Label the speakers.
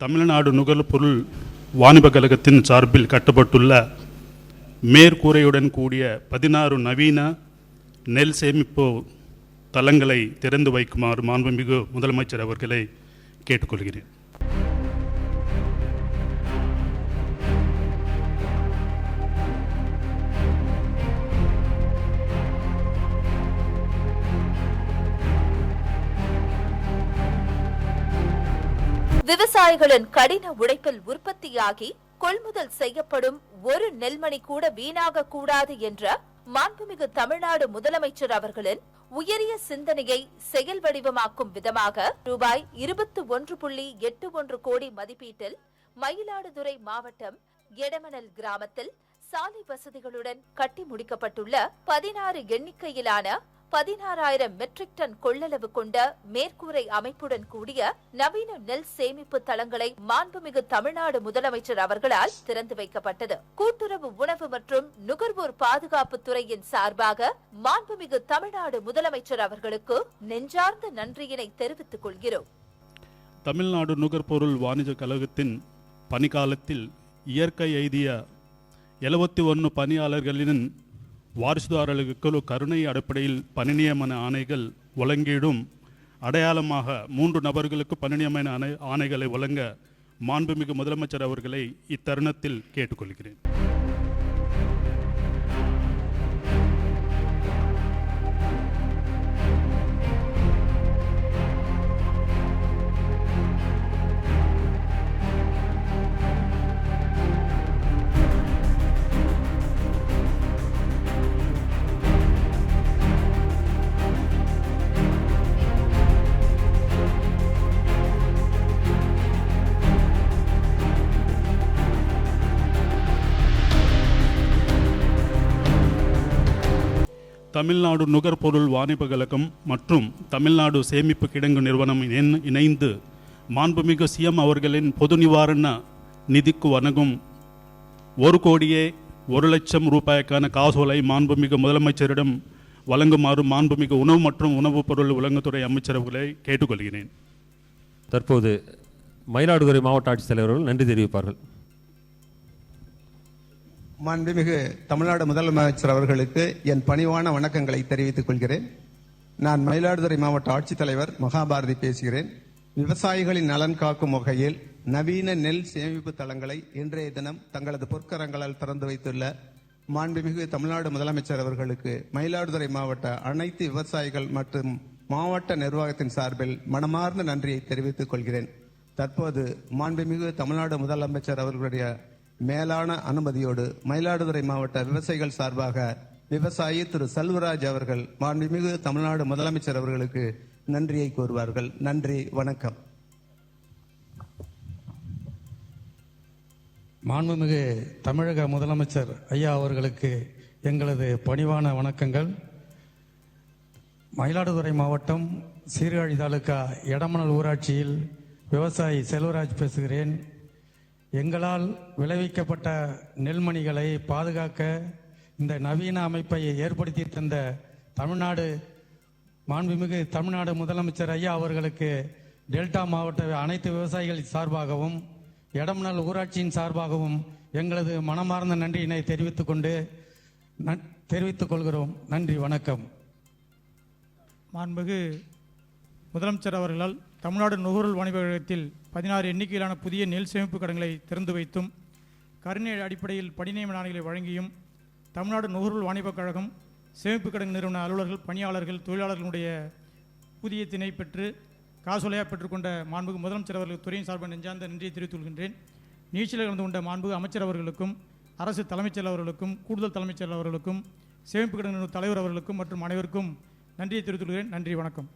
Speaker 1: தமிழ்நாடு நுகர்பொருள் வாணிப கழகத்தின் சார்பில் கட்டப்பட்டுள்ள மேற்கூரையுடன் கூடிய பதினாறு நவீன நெல் சேமிப்பு தளங்களை திறந்து வைக்குமாறு மாண்புமிகு முதலமைச்சர் அவர்களை கேட்டுக்கொள்கிறேன்.
Speaker 2: விவசாயிகளின் கடின உழைப்பில் உற்பத்தியாகி கொள்முதல் செய்யப்படும் ஒரு நெல்மணி கூட வீணாக கூடாது என்ற மாண்புமிகு தமிழ்நாடு முதலமைச்சர் அவர்களின் உயரிய சிந்தனையை செயல் வடிவமாக்கும் விதமாக ரூபாய் இருபத்தி ஒன்று புள்ளி எட்டு ஒன்று கோடி மதிப்பீட்டில் மயிலாடுதுறை மாவட்டம் எடமணல் கிராமத்தில் சாலை வசதிகளுடன் கட்டி முடிக்கப்பட்டுள்ள பதினாறு எண்ணிக்கையிலான பதினாறாயிரம் மெட்ரிக் டன் கொள்ளளவு கொண்ட மேற்கூரை அமைப்புடன் கூடிய நவீன நெல் சேமிப்பு தளங்களை மாண்புமிகு தமிழ்நாடு முதலமைச்சர் அவர்களால் திறந்து வைக்கப்பட்டது. கூட்டுறவு உணவு மற்றும் நுகர்வோர் பாதுகாப்பு துறையின் சார்பாக மாண்புமிகு தமிழ்நாடு முதலமைச்சர் அவர்களுக்கு நெஞ்சார்ந்த நன்றியினை தெரிவித்துக் கொள்கிறோம்.
Speaker 1: தமிழ்நாடு நுகர்பொருள் வாணிஜ கழகத்தின் பணிக்காலத்தில் இயற்கை எய்திய எழுபத்தி ஒன்று பணியாளர்களின் வாரிசுதாரர்களுக்கு கருணை அடிப்படையில் பணிநியமன ஆணைகள் வழங்கிடும். அடையாளமாக மூன்று நபர்களுக்கு பணிநியமன ஆணை ஆணைகளை வழங்க மாண்புமிகு முதலமைச்சர் அவர்களை இத்தருணத்தில் கேட்டுக்கொள்கிறேன். தமிழ்நாடு நுகர்பொருள் வாணிப கழகம் மற்றும் தமிழ்நாடு சேமிப்பு கிடங்கு நிறுவனம் இணைந்து மாண்புமிகு சிஎம் அவர்களின் பொது நிவாரண நிதிக்கு வணங்கும் ஒரு கோடியே ஒரு லட்சம் ரூபாய்க்கான காசோலை மாண்புமிகு முதலமைச்சரிடம் வழங்குமாறு மாண்புமிகு உணவு மற்றும் உணவுப் பொருள் வழங்குத்துறை அமைச்சரவர்களை கேட்டுக்கொள்கிறேன்.
Speaker 3: தற்போது மயிலாடுதுறை மாவட்ட ஆட்சித்தலைவர்கள் நன்றி தெரிவிப்பார்கள்.
Speaker 4: மாண்புமிகு தமிழ்நாடு முதலமைச்சர் அவர்களுக்கு என் பணிவான வணக்கங்களை தெரிவித்துக் கொள்கிறேன். நான் மயிலாடுதுறை மாவட்ட ஆட்சித்தலைவர் மகாபாரதி பேசுகிறேன். விவசாயிகளின் நலன் காக்கும் வகையில் நவீன நெல் சேமிப்பு தளங்களை இன்றைய தினம் தங்களது பொற்கரங்களால் திறந்து வைத்துள்ள மாண்புமிகு தமிழ்நாடு முதலமைச்சர் அவர்களுக்கு மயிலாடுதுறை மாவட்ட அனைத்து விவசாயிகள் மற்றும் மாவட்ட நிர்வாகத்தின் சார்பில் மனமார்ந்த நன்றியை தெரிவித்துக் கொள்கிறேன். தற்போது மாண்புமிகு தமிழ்நாடு முதலமைச்சர் அவர்களுடைய மேலான அனுமதியோடு மயிலாடுதுறை மாவட்ட விவசாயிகள் சார்பாக விவசாயி திரு செல்வராஜ் அவர்கள் மாண்புமிகு தமிழ்நாடு முதலமைச்சர் அவர்களுக்கு நன்றியை கூறுவார்கள். நன்றி வணக்கம்.
Speaker 5: மாண்புமிகு தமிழக முதலமைச்சர் ஐயா அவர்களுக்கு எங்களது பணிவான வணக்கங்கள். மயிலாடுதுறை மாவட்டம் சீர்காழி தாலுகா எடமணல் ஊராட்சியில் விவசாயி செல்வராஜ் பேசுகிறேன். எங்களால் விளைவிக்கப்பட்ட நெல்மணிகளை பாதுகாக்க இந்த நவீன அமைப்பை ஏற்படுத்தி தந்த தமிழ்நாடு மாண்புமிகு தமிழ்நாடு முதலமைச்சர் ஐயா அவர்களுக்கு டெல்டா மாவட்ட அனைத்து விவசாயிகள் சார்பாகவும் எடமணல் ஊராட்சியின் சார்பாகவும் எங்களது மனமார்ந்த நன்றியினை தெரிவித்துக் கொண்டு தெரிவித்துக் கொள்கிறோம். நன்றி வணக்கம்.
Speaker 6: மாண்புமிகு முதலமைச்சர் அவர்களால் தமிழ்நாடு நுகர்வோர் வாணிப கழகத்தில் பதினாறு எண்ணிக்கையிலான புதிய நெல் சேமிப்பு கடன்களை திறந்து வைத்தும் கருணை அடிப்படையில் படிநியமன ஆணைகளை வழங்கியும் தமிழ்நாடு நுகர்வோர் வாணிபக் கழகம் சேமிப்பு கடன் நிறுவன அலுவலர்கள் பணியாளர்கள் தொழிலாளர்களுடைய ஊதியத்தினை பெற்று காசோலையாக பெற்றுக்கொண்ட மாண்புக்கு முதலமைச்சர் அவர்கள் துறையின் சார்பாக நெஞ்சார்ந்த நன்றியை தெரிவித்துக் கொள்கின்றேன். நிகழ்ச்சியில் கலந்து கொண்ட மாண்பு அமைச்சர் அவர்களுக்கும் அரசு தலைமைச் செயலர் அவர்களுக்கும் கூடுதல் தலைமைச் செயலர் அவர்களுக்கும் சேமிப்பு கடன் தலைவர் அவர்களுக்கும் மற்றும் அனைவருக்கும் நன்றியை தெரிவித்துக் கொள்கிறேன். நன்றி வணக்கம்.